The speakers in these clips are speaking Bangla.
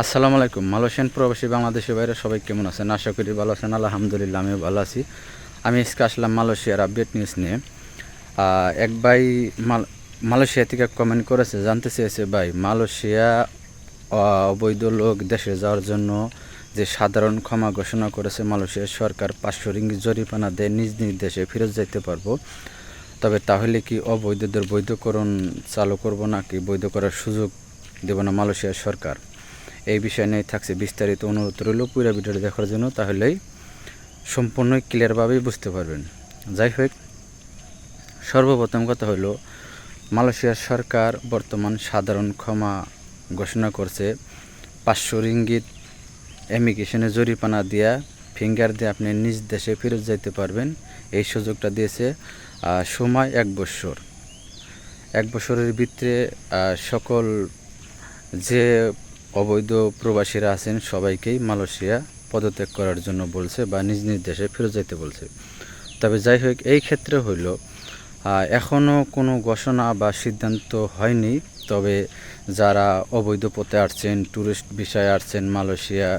আসসালামু আলাইকুম। মালয়েশিয়ান প্রবাসী বাংলাদেশি বাইরে সবাই কেমন আছেন? আশা করি ভালো আছেন। আলহামদুলিল্লাহ, আমিও ভালো আছি। আমি আজকে আসলাম মালয়েশিয়ার আপডেট নিউজ নিয়ে। এক ভাই মাল, মালয়েশিয়া থেকে কমেন্ট করেছে, জানতে চেয়েছে, ভাই, মালয়েশিয়া অবৈধ লোক দেশে যাওয়ার জন্য যে সাধারণ ক্ষমা ঘোষণা করেছে মালয়েশিয়ার সরকার পাঁচশো রিঙ্গি জরিমানা দেয় নিজ নিজ দেশে ফেরত যেতে পারব। তবে তাহলে কি অবৈধদের বৈধকরণ চালু করব নাকি বৈধ করার সুযোগ দেব না মালয়েশিয়ার সরকার? এই বিষয় নিয়ে থাকছে বিস্তারিত অনুরোধ রইল পুরো ভিডিওটি দেখার জন্য, তাহলেই সম্পূর্ণ ক্লিয়ারভাবেই বুঝতে পারবেন। যাই হোক, সর্বপ্রথম কথা হলো, মালয়েশিয়ার সরকার বর্তমান সাধারণ ক্ষমা ঘোষণা করছে, পাঁচশো রিঙ্গিত এমিগ্রেশনে জরিপানা দিয়া ফিঙ্গার দিয়ে আপনি নিজ দেশে ফেরত যাইতে পারবেন, এই সুযোগটা দিয়েছে সময় এক বছর। এক বছরের ভিতরে সকল যে অবৈধ প্রবাসীরা আছেন, সবাইকেই মালয়েশিয়া পদত্যাগ করার জন্য বলছে বা নিজ নিজ দেশে ফিরে যেতে বলছে। তবে যাই হোক, এই ক্ষেত্রে হইল এখনও কোনো ঘোষণা বা সিদ্ধান্ত হয়নি। তবে যারা অবৈধ পথে আসছেন ট্যুরিস্ট বিষয়ে আসছেন, মালয়েশিয়া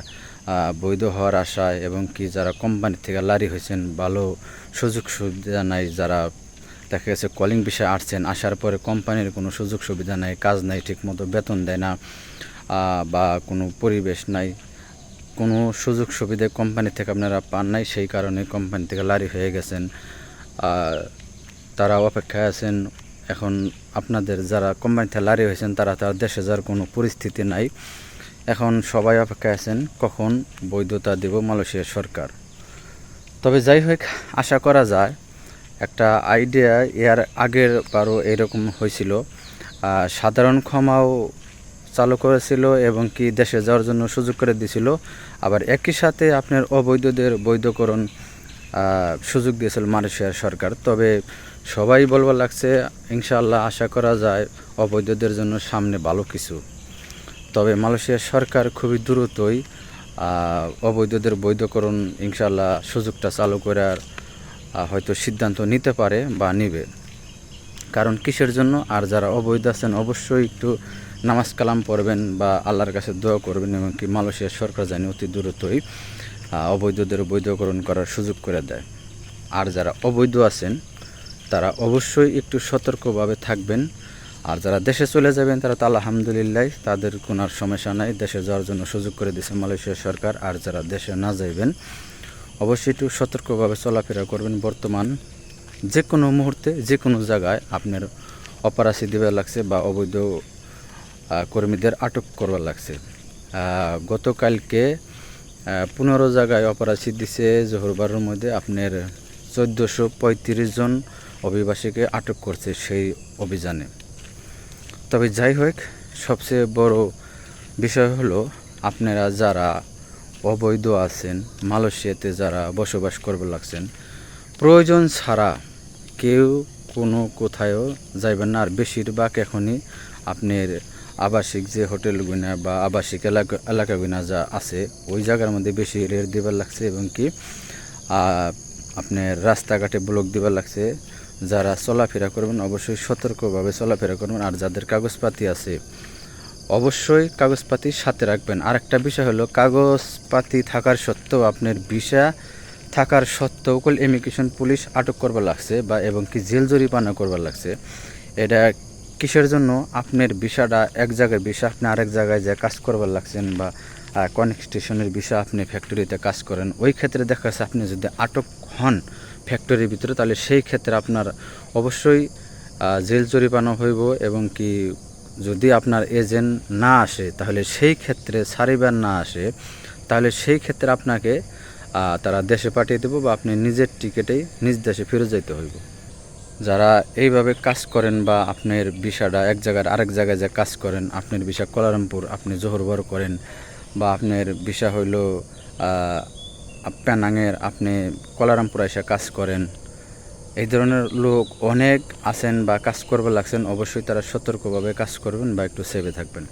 বৈধ হওয়ার আশায় এবং কি যারা কোম্পানি থেকে লারি হয়েছেন, ভালো সুযোগ সুবিধা নাই, যারা দেখা গেছে কলিং বিষয়ে আসছেন, আসার পরে কোম্পানির কোনো সুযোগ সুবিধা নাই, কাজ নাই, ঠিকমতো বেতন দেয় না বা কোনো পরিবেশ নাই, কোনো সুযোগ সুবিধা কোম্পানি থেকে আপনারা পান নাই, সেই কারণে কোম্পানি থেকে লারি হয়ে গেছেন। তারা অপেক্ষায় আছেন। এখন আপনাদের যারা কোম্পানি থেকে লারি হয়েছেন, তারা তার দেশে যাওয়ার কোনো পরিস্থিতি নাই। এখন সবাই অপেক্ষায় আছেন, কখন বৈধতা দেব মালয়েশিয়া সরকার। তবে যাই হোক, আশা করা যায়, একটা আইডিয়া এর আগের বারও এরকম হয়েছিল। সাধারণ ক্ষমাও চালু করেছিল এবং কি দেশে যাওয়ার জন্য সুযোগ করে দিয়েছিল। আবার একই সাথে আপনার অবৈধদের বৈধকরণ সুযোগ দিয়েছিল মালয়েশিয়ার সরকার। তবে সবাই বলবার লাগছে, ইনশাআল্লাহ আশা করা যায় অবৈধদের জন্য সামনে ভালো কিছু। তবে মালয়েশিয়ার সরকার খুবই দ্রুতই অবৈধদের বৈধকরণ ইনশাআল্লাহ সুযোগটা চালু করার হয়তো সিদ্ধান্ত নিতে পারে বা নিবে। কারণ কিসের জন্য? আর যারা অবৈধ আছেন, অবশ্যই একটু নামাজ কালাম পড়বেন বা আল্লাহর কাছে দোয়া করবেন এবং কি মালয়েশিয়ার সরকার জানি অতি দ্রুতই অবৈধদের বৈধকরণ করার সুযোগ করে দেয়। আর যারা অবৈধ আছেন, তারা অবশ্যই একটু সতর্কভাবে থাকবেন। আর যারা দেশে চলে যাবেন, তারা তো আলহামদুলিল্লাহ তাদের কোনো আর সমস্যা নাই, দেশে যাওয়ার জন্য সুযোগ করে দিয়েছে মালয়েশিয়া সরকার। আর যারা দেশে না যাইবেন, অবশ্যই একটু সতর্কভাবে চলাফেরা করবেন বর্তমান যে কোনো মুহূর্তে যে কোনো জায়গায় আপনার অপরাধী দেওয়া লাগছে বা অবৈধ কর্মীদের আটক করবার লাগছে। গতকালকে পনেরো জায়গায় অপরাধী দিছে জোহরবারের মধ্যে আপনার চোদ্দোশো পঁয়ত্রিশ জন অভিবাসীকে আটক করছে সেই অভিযানে। তবে যাই হোক, সবচেয়ে বড় বিষয় হলো আপনারা যারা অবৈধ আছেন, মালয়েশিয়াতে যারা বসবাস করবে লাগছেন, প্রয়োজন ছাড়া কেউ কোনো কোথায়ও যাইবেন না। আর বেশিরভাগ এখনই আপনার আবাসিক যে হোটেলগুনা বা আবাসিক এলাকা এলাকাগুনা যা আছে, ওই জায়গার মধ্যে বেশি রেট দেবার লাগছে এবং কি আপনার রাস্তাঘাটে ব্লক দেবার লাগছে। যারা চলাফেরা করবেন, অবশ্যই সতর্কভাবে চলাফেরা করবেন। আর যাদের কাগজপাতি আছে, অবশ্যই কাগজপাতি সাথে রাখবেন। আর একটা বিষয় হলো, কাগজপাতি থাকার সত্ত্বেও আপনার ভিসা থাকার সত্ত্বেও কল ইমিগ্রেশন পুলিশ আটক করবার লাগছে বা এবং কি জেল জরিমানা করবার লাগছে, এটা কিসের জন্য? আপনার ভিসাটা এক জায়গায় ভিসা, আপনি আরেক জায়গায় যে কাজ করবার লাগছেন বা কনস্টেশনের ভিসা আপনি ফ্যাক্টরিতে কাজ করেন, ওই ক্ষেত্রে দেখা যাচ্ছে আপনি যদি আটক হন ফ্যাক্টরির ভিতরে, তাহলে সেই ক্ষেত্রে আপনার অবশ্যই জেল জরিমানা হইব এবং কি যদি আপনার এজেন্ট না আসে, তাহলে সেই ক্ষেত্রে সারিবার না আসে, তাহলে সেই ক্ষেত্রে আপনাকে তারা দেশে পাঠিয়ে দেবো বা আপনি নিজের টিকিটেই নিজ দেশে ফিরে যেতে হইব। যারা এইভাবে কাজ করেন বা আপনার বিষাটা এক জায়গার আরেক জায়গায় যে কাজ করেন, আপনার বিষা কলারামপুর, আপনি জোহরবর করেন বা আপনার বিষা হইল প্যানাঙের, আপনি কলারামপুর এসে কাজ করেন, এই ধরনের লোক অনেক আছেন বা কাজ করবে লাগছেন, অবশ্যই তারা সতর্কভাবে কাজ করবেন বা একটু সেভে থাকবেন।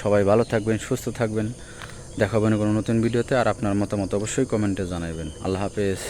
সবাই ভালো থাকবেন, সুস্থ থাকবেন। দেখাবেন কোনো নতুন ভিডিওতে আর আপনার মতামত অবশ্যই কমেন্টে জানাবেন আল্লাহ হাফেজ।